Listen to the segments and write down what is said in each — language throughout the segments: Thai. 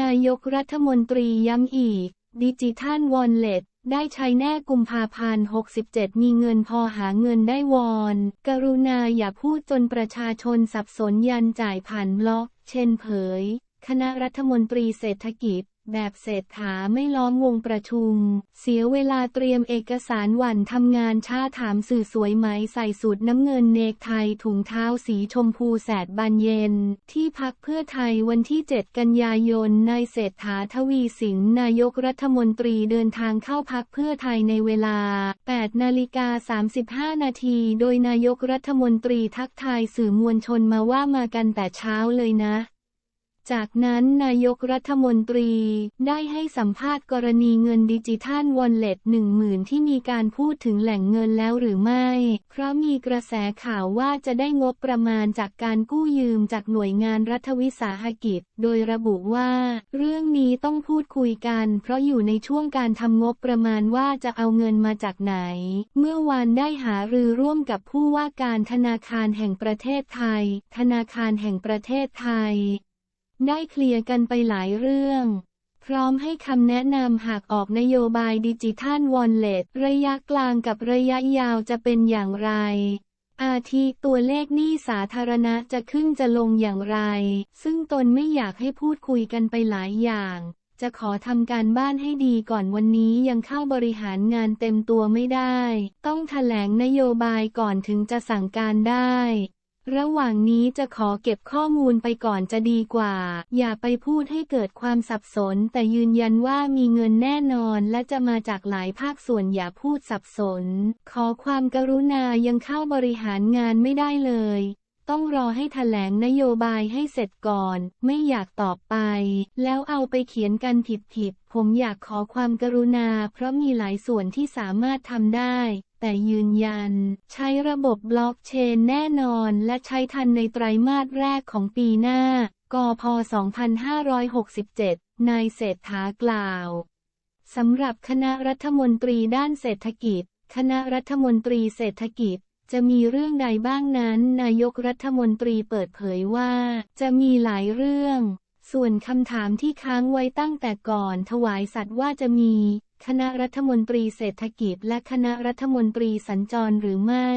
นายกรัฐมนตรีย้ำอีก ดิจิทัลวอลเล็ตได้ใช้แน่กุมภาพันธ์ 67 มีเงินพอหาเงินได้วอน กรุณาอย่าพูดจนประชาชนสับสนยันจ่ายผ่านบล็อก เช่นเผย คณะรัฐมนตรีเศรษฐกิจ แบบเศรษฐาไม่ล้อมวงประชุม เสียเวลาเตรียมเอกสารหวันทำงานช้าถามสื่อสวยไหมใส่สูตรน้ำเงินเนกไทยถุงเท้าสีชมพูแสดบานเย็น ที่พักเพื่อไทยวันที่ 7 กันยายนนายเศรษฐาทวีสินนายกรัฐมนตรีเดินทางเข้าพักเพื่อไทยในเวลา 8 นาฬิกา 35 นาทีโดยนายกรัฐมนตรีทักทายสื่อมวลชนมาว่ามากันแต่เช้าเลยนะ จากนั้นนายกรัฐมนตรีได้ให้สัมภาษณ์กรณีเงินดิจิทัลวอลเล็ตหนึ่งหมื่นที่มีการพูดถึงแหล่งเงินแล้วหรือไม่ เพราะมีกระแสข่าวว่าจะได้งบประมาณจากการกู้ยืมจากหน่วยงานรัฐวิสาหกิจ โดยระบุว่า เรื่องนี้ต้องพูดคุยกัน เพราะอยู่ในช่วงการทำงบประมาณว่าจะเอาเงินมาจากไหน เมื่อวานได้หารือร่วมกับผู้ว่าการธนาคารแห่งประเทศไทย ธนาคารแห่งประเทศไทย ได้เคลียร์กันไปหลายเรื่อง พร้อมให้คำแนะนำหากออกนโยบายดิจิทัลวอลเล็ตระยะกลางกับระยะยาวจะเป็นอย่างไร อาทิตัวเลขหนี้สาธารณะจะขึ้นจะลงอย่างไร ซึ่งตนไม่อยากให้พูดคุยกันไปหลายอย่าง จะขอทำการบ้านให้ดีก่อนวันนี้ยังเข้าบริหารงานเต็มตัวไม่ได้ ต้องแถลงนโยบายก่อนถึงจะสั่งการได้ ระหว่างนี้จะขอเก็บข้อมูลไปก่อนจะดีกว่า อย่าไปพูดให้เกิดความสับสน แต่ยืนยันว่ามีเงินแน่นอนและจะมาจากหลายภาคส่วนอย่าพูดสับสน ขอความกรุณายังเข้าบริหารงานไม่ได้เลย ต้องรอให้แถลงนโยบายให้เสร็จก่อน ไม่อยากตอบไป แล้วเอาไปเขียนกันผิดๆผมอยากขอความกรุณา เพราะมีหลายส่วนที่สามารถทำได้ แต่ยืนยัน ใช้ระบบบล็อกเชนแน่นอนและใช้ทันในไตรมาสแรกของปีหน้า กพ 2567 นายเศรษฐากล่าวสำหรับคณะรัฐมนตรีด้านเศรษฐกิจ คณะรัฐมนตรีเศรษฐกิจจะมีเรื่องใดบ้างนั้น นายกรัฐมนตรีเปิดเผยว่า จะมีหลายเรื่อง ส่วนคำถามที่ค้างไว้ตั้งแต่ก่อนถวายสัตว์ว่าจะมี คณะรัฐมนตรีเศรษฐกิจ และคณะรัฐมนตรีสัญจรหรือไม่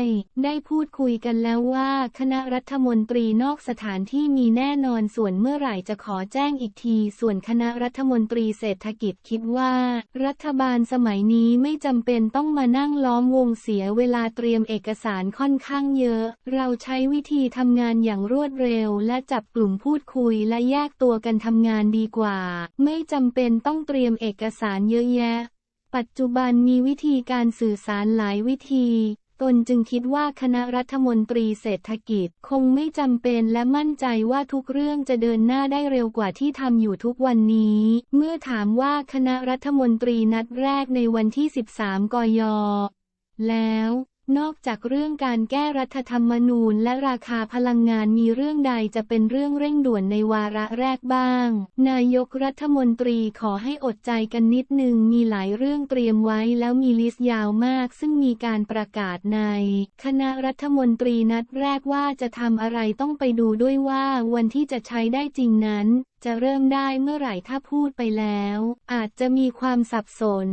ได้พูดคุยกันแล้วว่า คณะรัฐมนตรีนอกสถานที่มีแน่นอนส่วนเมื่อไหร่จะขอแจ้งอีกที ส่วนคณะรัฐมนตรีเศรษฐกิจคิดว่า รัฐบาลสมัยนี้ไม่จำเป็นต้องมานั่งล้อมวงเสียเวลาเตรียมเอกสารค่อนข้างเยอะ เราใช้วิธีทำงานอย่างรวดเร็ว และจับกลุ่มพูดคุยและแยกตัวกันทำงานดีกว่า ไม่จำเป็นต้องเตรียมเอกสารเยอะแยะ ปัจจุบันมีวิธีการสื่อสารหลายวิธี ตนจึงคิดว่าคณะรัฐมนตรีเศรษฐกิจคงไม่จำเป็นและมั่นใจว่าทุกเรื่องจะเดินหน้าได้เร็วกว่าที่ทำอยู่ทุกวันนี้ เมื่อถามว่าคณะรัฐมนตรีนัดแรกในวันที่ 13 กย แล้ว นอกจากเรื่องการแก้รัฐธรรมนูญและราคาพลังงานมีเรื่องใดจะเป็นเรื่องเร่งด่วนในวาระแรกบ้าง นายกรัฐมนตรีขอให้อดใจกันนิดหนึ่งมีหลายเรื่องเตรียมไว้แล้วมีลิสต์ยาวมาก ซึ่งมีการประกาศใน คณะรัฐมนตรีนัดแรกว่าจะทำอะไรต้องไปดูด้วยว่าวันที่จะใช้ได้จริงนั้นจะเริ่มได้เมื่อไหร่ถ้าพูดไปแล้ว อาจจะมีความสับสน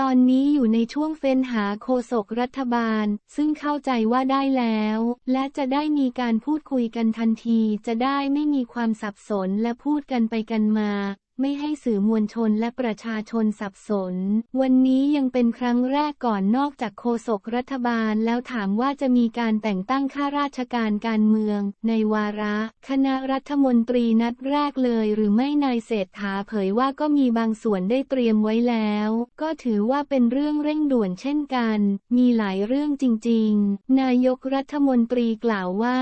ตอนนี้อยู่ในช่วงเฟ้นหาโฆษกรัฐบาล ซึ่งเข้าใจว่าได้แล้ว และจะได้มีการพูดคุยกันทันที จะได้ไม่มีความสับสนและพูดกันไปกันมา ไม่ให้สื่อมวลชนและประชาชนสับสน วันนี้ยังเป็นครั้งแรกก่อนนอกจากโฆษกรัฐบาลแล้วถามว่าจะมีการแต่งตั้งข้าราชการการเมือง ในวาระ คณะรัฐมนตรีนัดแรกเลยหรือไม่นายเศรษฐาเผยว่าก็มีบางส่วนได้เตรียมไว้แล้ว ก็ถือว่าเป็นเรื่องเร่งด่วนเช่นกัน มีหลายเรื่องจริง ๆ นายกรัฐมนตรีกล่าวว่า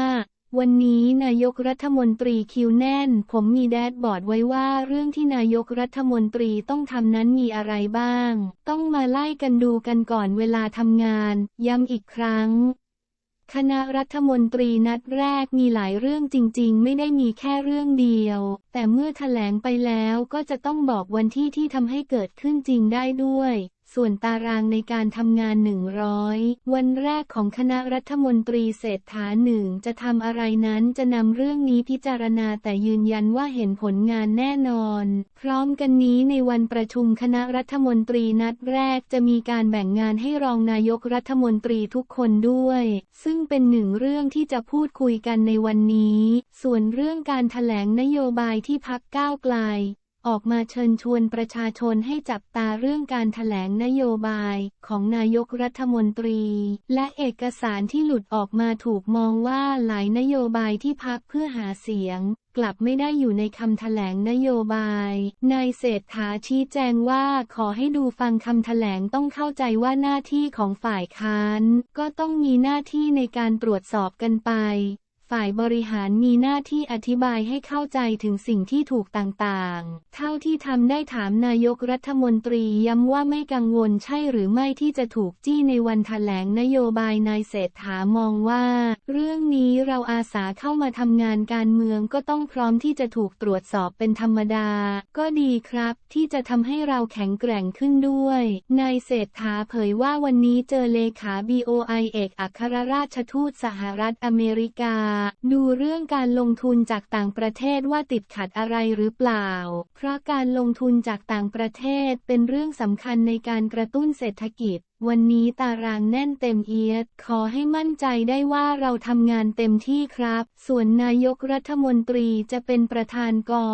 วันนี้นายกรัฐมนตรีคิวแน่น ผมมีแดดบอร์ดไว้ว่าเรื่องที่นายกรัฐมนตรีต้องทำนั้นมีอะไรบ้าง ต้องมาไล่กันดูกันก่อนเวลาทำงาน ย้ำอีกครั้ง คณะรัฐมนตรีนัดแรกมีหลายเรื่องจริง ๆ ไม่ได้มีแค่เรื่องเดียว แต่เมื่อแถลงไปแล้วก็จะต้องบอกวันที่ที่ทำให้เกิดขึ้นจริงได้ด้วย ส่วนตารางในการทำงาน 100 วันแรกของคณะรัฐมนตรีเศรษฐาหนึ่งจะทำอะไรนั้นจะนำเรื่องนี้พิจารณาแต่ยืนยันว่าเห็นผลงานแน่นอน พร้อมกันนี้ในวันประชุมคณะรัฐมนตรีนัดแรกจะมีการแบ่งงานให้รองนายกรัฐมนตรีทุกคนด้วย ซึ่งเป็นหนึ่งเรื่องที่จะพูดคุยกันในวันนี้ ส่วนเรื่องการแถลงนโยบายที่พักก้าวไกล ออกมาเชิญชวนประชาชนให้จับตาเรื่องการแถลงนโยบายของนายกรัฐมนตรี และเอกสารที่หลุดออกมาถูกมองว่าหลายนโยบายที่พักเพื่อหาเสียง กลับไม่ได้อยู่ในคำแถลงนโยบาย นายเศรษฐาชี้แจงว่าขอให้ดูฟังคำแถลงต้องเข้าใจว่าหน้าที่ของฝ่ายค้าน ก็ต้องมีหน้าที่ในการตรวจสอบกันไป ฝ่ายบริหารมีหน้าที่อธิบายให้เข้าใจถึงสิ่งที่ถูกต่างๆ เท่าที่ทำได้ถามนายกรัฐมนตรีย้ำว่าไม่กังวลใช่หรือไม่ที่จะถูกจี้ในวันแถลงนโยบายนายเศรษฐามองว่า เรื่องนี้เราอาสาเข้ามาทำงานการเมืองก็ต้องพร้อมที่จะถูกตรวจสอบเป็นธรรมดา ก็ดีครับ ที่จะทำให้เราแข็งแกร่งขึ้นด้วยนายเศรษฐาเผยว่าวันนี้เจอเลขา BOI เอกอัครราชทูตสหรัฐอเมริกาดูเรื่องการลงทุนจากต่างประเทศว่าติดขัดอะไรหรือเปล่า เพราะการลงทุนจากต่างประเทศเป็นเรื่องสำคัญในการกระตุ้นเศรษฐกิจ วันนี้ตารางแน่นเต็มเอียด ขอให้มั่นใจได้ว่าเราทำงานเต็มที่ครับ ส่วนนายกรัฐมนตรีจะเป็นประธานกอ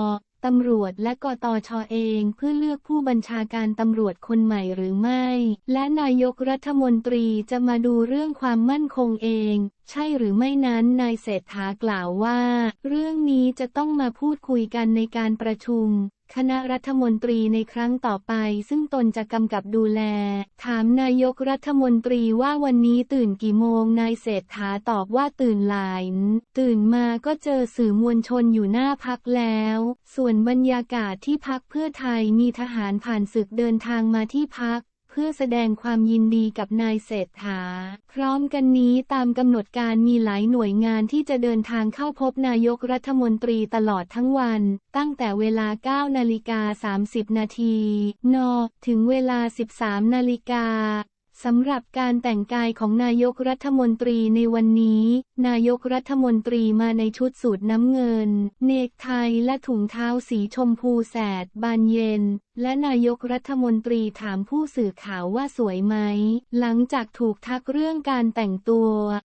ตำรวจและกตชเองเพื่อเลือกผู้บัญชาการตำรวจคนใหม่หรือไม่ และนายกรัฐมนตรีจะมาดูเรื่องความมั่นคงเอง ใช่หรือไม่นั้นนายเศรษฐากล่าวว่า เรื่องนี้จะต้องมาพูดคุยกันในการประชุม คณะรัฐมนตรีในครั้งต่อไป ซึ่งตนจะกำกับดูแล ถามนายกรัฐมนตรีว่าวันนี้ตื่นกี่โมง นายเศรษฐาตอบว่าตื่นหลาย ตื่นมาก็เจอสื่อมวลชนอยู่หน้าพักแล้ว ส่วนบรรยากาศที่พักเพื่อไทยมีทหารผ่านศึกเดินทางมาที่พัก เพื่อแสดงความยินดีกับนายเศรษฐา พร้อมกันนี้ตามกำหนดการมีหลายหน่วยงานที่จะเดินทางเข้าพบนายกรัฐมนตรีตลอดทั้งวัน ตั้งแต่เวลา 9 นาฬิกา 30 นาที น ถึงเวลา 13 นาฬิกา สำหรับการแต่งกายของนายกรัฐมนตรีในวันนี้ นายกรัฐมนตรีมาในชุดสูทน้ำเงิน เนกไทและถุงเท้าสีชมพูแสด บานเย็น และนายกรัฐมนตรีถามผู้สื่อข่าวว่าสวยไหม หลังจากถูกทักเรื่องการแต่งตัว